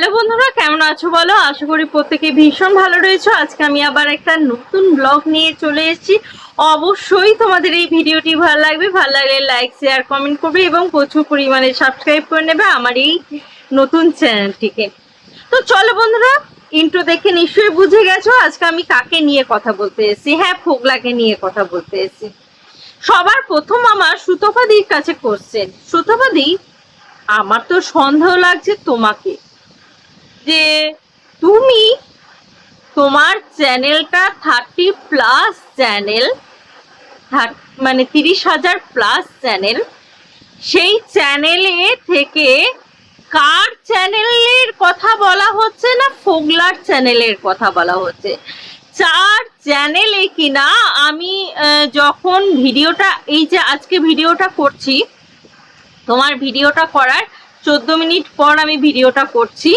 Hello বন্ধুরা, কেমন আছো বলো? আশা করি প্রত্যেকে ভীষণ ভালো রয়েছো। আজকে আমি আবার একটা নতুন ব্লগ নিয়ে চলে এসেছি। অবশ্যই তোমাদের এই ভিডিওটি ভালো লাগবে। ভালো লাগলে লাইক শেয়ার কমেন্ট করবে এবং প্রচুর পরিমাণে সাবস্ক্রাইব করে নেবে আমার এই নতুন চ্যানেলটিকে তো চলো বন্ধুরা ইন্ট্রো দেখে নিশ্চয়ই বুঝে গেছো, আজকে আমি কাকে নিয়ে কথা বলতে এসেছি? হ্যাঁ ফোগলাকে নিয়ে কথা বলতে এসেছি। সবার প্রথম আমার সুতপাদির কাছে কোশ্চেন সুতপাদি, আমার তো সন্দেহ লাগছে তোমাকে। যে তুমি তোমার চ্যানেলটা থার্টি প্লাস চ্যানেল মানে তিরিশ হাজার প্লাস চ্যানেল, সেই চ্যানেলে থেকে কার চ্যানেলের কথা বলা হচ্ছে না ফোগলার চ্যানেলের কথা বলা হচ্ছে? চার চ্যানেলে কিনা আমি যখন ভিডিওটা, এই যে আজকে ভিডিওটা করছি, তোমার ভিডিওটা করার চোদ্দ মিনিট পর আমি ভিডিওটা করছি।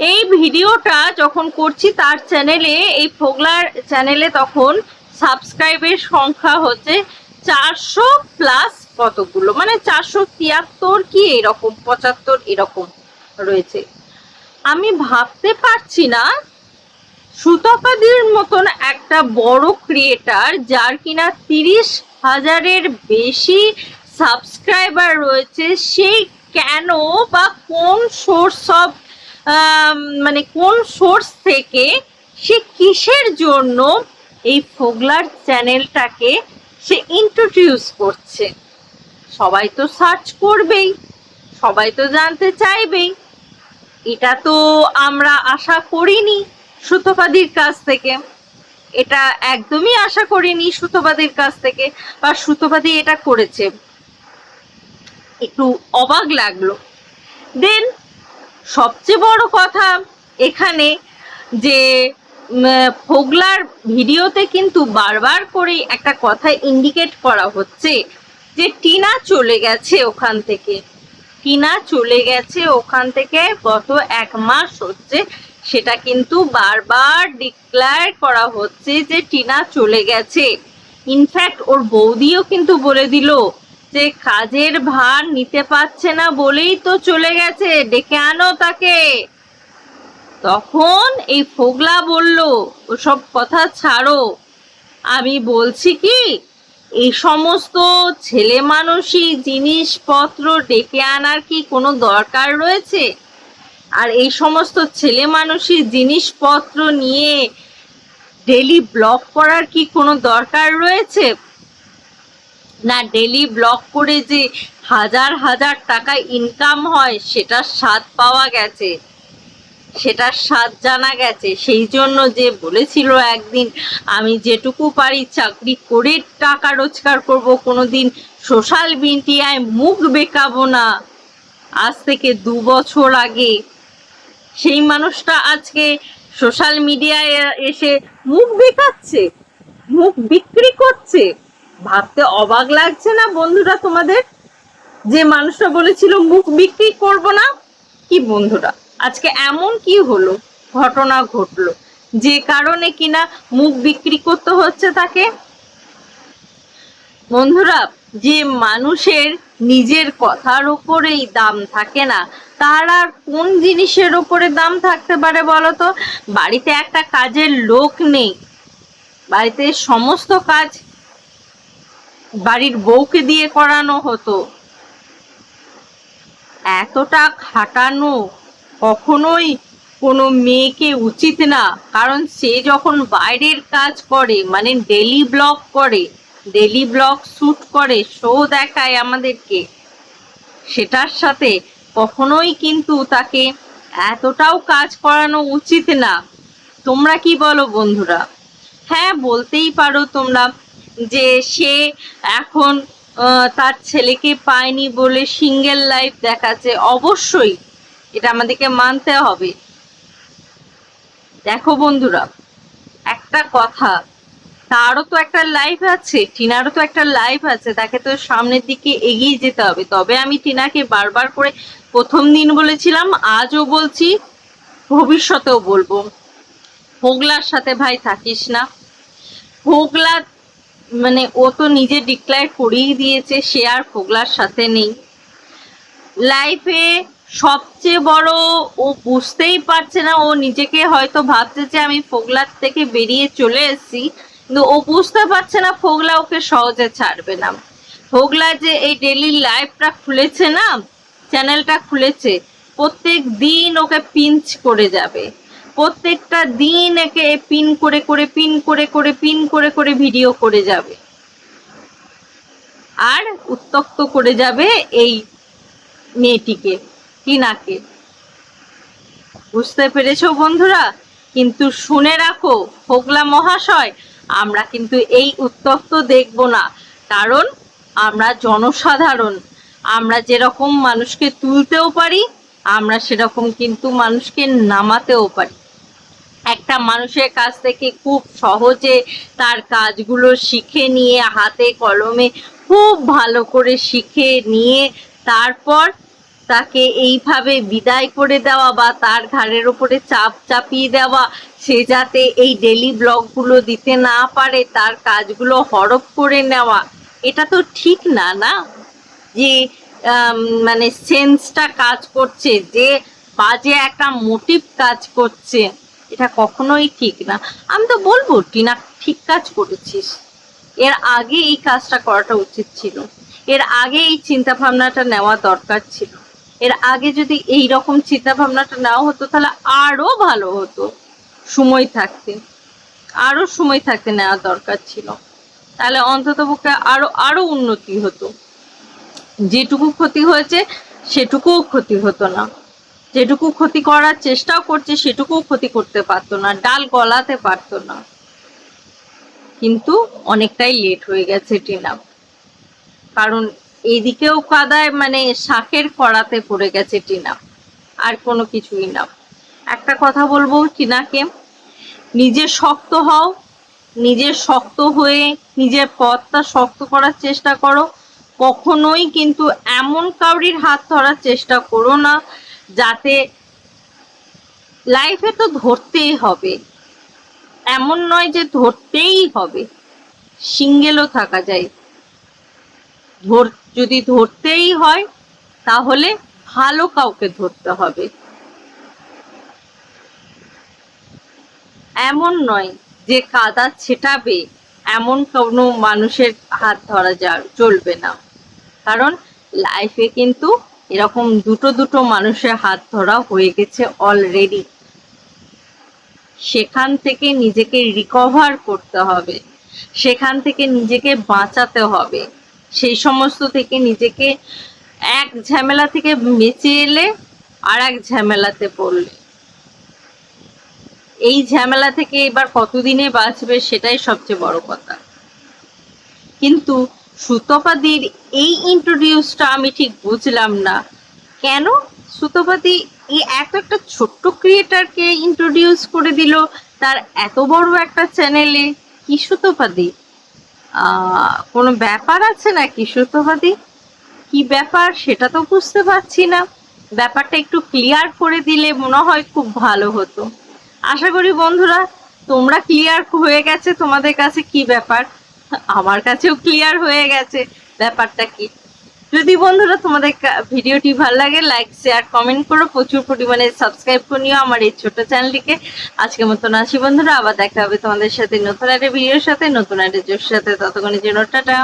এই ভিডিওটা যখন করছি তার চ্যানেলে, এই ফোগলার চ্যানেলে তখন সাবস্ক্রাইবের সংখ্যা হচ্ছে চারশো প্লাস কতগুলো? মানে চারশো তিয়াত্তর কি এরকম, পঁচাত্তর এরকম রয়েছে। আমি ভাবতে পারছি না, সুতপাদির মতন একটা বড় ক্রিয়েটার যার কিনা তিরিশ হাজারের বেশি সাবস্ক্রাইবার রয়েছে, সেই কেন বা কোন সোর্স অফ মানে কোন সোর্স থেকে সে কিসের জন্য এই ফোগলার চ্যানেলটাকে সে ইন্ট্রোডিউস করছে? সবাই তো সার্চ করবেই, সবাই তো জানতে চাইবেই। এটা তো আমরা আশা করিনি সুতপাদির কাছ থেকে। এটা একদমই আশা করিনি সুতপাদির কাছ থেকে বা সুতপাদি এটা করেছে। একটু অবাক লাগল। দেন সবচেয়ে বড় কথা এখানে যে ফোগলার ভিডিওতে কিন্তু বারবার করে একটা কথা ইন্ডিকেট করা হচ্ছে যে টিনা চলে গেছে ওখান থেকে। টিনা চলে গেছে ওখান থেকে গত এক মাস হচ্ছে সেটা কিন্তু বারবার ডিক্লেয়ার করা হচ্ছে যে টিনা চলে গেছে। ইনফ্যাক্ট ওর বৌদিও কিন্তু বলে দিল যে কাজের ভার নিতে পারছে না বলেই তো চলে গেছে, ডেকে আনো তাকে। তখন এই ফোগলা বলল, ওসব কথা ছাড়ো। আমি বলছি কি এই সমস্ত ছেলে মানুষই জিনিসপত্র ডেকে আনার কি কোনো দরকার রয়েছে? আর এই সমস্ত ছেলে মানুষই জিনিসপত্র নিয়ে ডেলি ব্লগ করার কি কোনো দরকার রয়েছে? না ডেলি ব্লগ করে যে হাজার হাজার টাকা ইনকাম হয়, সেটার স্বাদ পাওয়া গেছে। সেটার স্বাদ জানা গেছে। সেই জন্য যে বলেছিল একদিন, আমি যেটুকু পারি চাকরি করে টাকা রোজগার করব কোনো দিন সোশ্যাল মিডিয়ায় মুখ বেকাবো না। আজ থেকে দু বছর আগে সেই মানুষটা আজকে সোশ্যাল মিডিয়ায় এসে মুখ বেকাচ্ছে, মুখ বিক্রি করছে। ভাবতে অবাক লাগছে না বন্ধুরা তোমাদের? যে মানুষটা বলেছিল, মুখ বিক্রি করব না? কি বন্ধুরা? আজকে এমন কি হলো? ঘটনা ঘটলো। যে কারণে কিনা মুখ বিক্রি করতে হচ্ছে তাকে? বন্ধুরা, যে মানুষের নিজের কথার উপরেই দাম থাকে না, তার আর কোন জিনিসের উপরে দাম থাকতে পারে বলো তো বাড়িতে একটা কাজের লোক নেই। বাড়িতে সমস্ত কাজ বাড়ির বউকে দিয়ে করানো হতো। এতটা খাটানো কখনোই কোনো মেয়েকে উচিত না, কারণ সে যখন বাইরের কাজ করে মানে ডেলি ব্লগ করে, ডেলি ব্লগ শ্যুট করে, শো দেখায় আমাদেরকে, সেটার সাথে কখনোই কিন্তু তাকে এতটাও কাজ করানো উচিত না। তোমরা কি বলো বন্ধুরা? হ্যাঁ বলতেই পারো তোমরা। যে সে এখন তার ছেলেকে পায়নি বলে সিঙ্গেল লাইফ দেখাচ্ছে। অবশ্যই এটা আমাদেরকে মানতে হবে। দেখো বন্ধুরা, একটা কথা, তারও তো একটা লাইফ আছে, টিনারও তো একটা লাইফ আছে, তাকে তো সামনের দিকে এগিয়ে যেতে হবে। তবে আমি টিনাকে বারবার করে প্রথম দিন বলেছিলাম, আজও বলছি, ভবিষ্যতেও বলব। হোগলার সাথে ভাই থাকিস না। হোগলা মানে ও তো নিজে ডিক্লেয়ার করেই দিয়েছে, সে আর ফোগলার সাথে নেই। লাইফে সবচেয়ে বড় ও বুঝতেই পারছে না, ও নিজেকে হয়তো ভাবছে যে আমি ফোগলার থেকে বেরিয়ে চলে এসেছি, কিন্তু ও বুঝতে পারছে না ফোগলা ওকে সহজে ছাড়বে না। ফোগলা যে এই ডেলি লাইফটা খুলেছে না চ্যানেলটা খুলেছে, প্রত্যেক দিন ওকে পিঞ্চ করে যাবে। প্রত্যেকটা দিন একে পিন করে করে, পিন করে করে, পিন করে করে ভিডিও করে যাবে। আর উত্তক্ত করে যাবে এই মেয়েটিকে, টিনাকে। বুঝতে পেরেছ বন্ধুরা? কিন্তু শুনে রাখো ফোগলা মহাশয়, আমরা কিন্তু এই উত্তক্ত দেখব না। কারণ আমরা জনসাধারণ, আমরা যেরকম মানুষকে তুলতেও পারি, আমরা সেরকম কিন্তু মানুষকে নামাতেও পারি। একটা মানুষের কাছ থেকে খুব সহজে তার কাজগুলো শিখে নিয়ে, হাতে কলমে খুব ভালো করে শিখে নিয়ে তারপর তাকে এইভাবে বিদায় করে দেওয়া বা তার ঘাড়ের ওপরে চাপ চাপিয়ে দেওয়া, সে যাতে এই ডেলি ব্লগগুলো দিতে না পারে, তার কাজগুলো হরপ করে নেওয়া, এটা তো ঠিক না না? যে মানে সেন্সটা কাজ করছে, যে বাজে একটা মোটিভ কাজ করছে। এটা কখনোই ঠিক না। আমি তো বলব, টিনা, ঠিক কাজ করেছিস। এর আগে এই কাজটা করাটা উচিত ছিল। এর আগে এই চিন্তা ভাবনাটা নেওয়া দরকার ছিল। এর আগে যদি এই রকম চিন্তা ভাবনাটা নেওয়া হতো, তাহলে আরও ভালো হতো। সময় থাকতে। আরও সময় থাকতে নেওয়া দরকার ছিল। তাহলে অন্তত পক্ষে আরও আরও উন্নতি হতো। যেটুকু ক্ষতি হয়েছে, সেটুকুও ক্ষতি হতো না। যেটুকু ক্ষতি করার চেষ্টাও করছে, সেটুকুও ক্ষতি করতে পারতো না, ডাল গলাতে পারতো না। কিন্তু অনেকটাই লেট হয়ে গেছে টিনা। কারণ এদিকেও কাদায় মানে শাকের কড়াতে পড়ে গেছে টিনা, আর কোনো কিছুই না। একটা কথা বলব টিনাকে, নিজে শক্ত হও, নিজে শক্ত হয়ে নিজের পথটা শক্ত করার চেষ্টা করো। কখনোই কিন্তু এমন কাউরির হাত ধরার চেষ্টা করো না যাতে লাইফে তো ধরতেই হবে। এমন নয় যে ধরতেই হবে। সিঙ্গেলও থাকা যায়। ধর, যদি ধরতেই হয়, তাহলে ভালো কাউকে ধরতে হবে। এমন নয় যে কাদা ছেটাবে, এমন কোনো মানুষের হাত ধরা যা, চলবে না। কারণ লাইফে কিন্তু এরকম দুটো দুটো মানুষের হাত ধরা হয়ে গেছে অলরেডি সেখান থেকে নিজেকে রিকভার করতে হবে। সেখান থেকে নিজেকে বাঁচাতে হবে। সেই সমস্ত থেকে নিজেকে এক ঝামেলা থেকে বেঁচে এলে আর এক ঝামেলাতে পড়লে। এই ঝামেলা থেকে এবার কতদিনে বাঁচবে সেটাই সবচেয়ে বড় কথা। কিন্তু সুতপাদির এই ইন্ট্রোডিউসটা আমি ঠিক বুঝলাম না। কেন? সুতপাদি, এই এত একটা ছোট্ট ক্রিয়েটারকে ইন্ট্রোডিউস করে দিল, তার এত বড় একটা চ্যানেলে কি সুতপাদি? কোনো ব্যাপার আছে নাকি সুতপাদি? কি ব্যাপার? সেটা তো বুঝতে পারছি না। ব্যাপারটা একটু ক্লিয়ার করে দিলে মনে হয় খুব ভালো হতো। আশা করি বন্ধুরা, তোমরা ক্লিয়ার হয়ে গেছে তোমাদের কাছে কি ব্যাপার? আমার কাছেও ক্লিয়ার হয়ে গেছে ব্যাপারটা কি। যদি বন্ধুরা তোমাদের ভিডিওটি ভালো লাগে লাইক শেয়ার কমেন্ট করো, প্রচুর পরিমাণে সাবস্ক্রাইব করে নিও আমার এই ছোট চ্যানেলটিকে আজকে মতন আসি বন্ধুরা, আবার দেখা হবে তোমাদের সাথে নতুন একটা ভিডিওর সাথে, নতুন একটা জোর সাথে। ততক্ষণের জন্য, টাটা।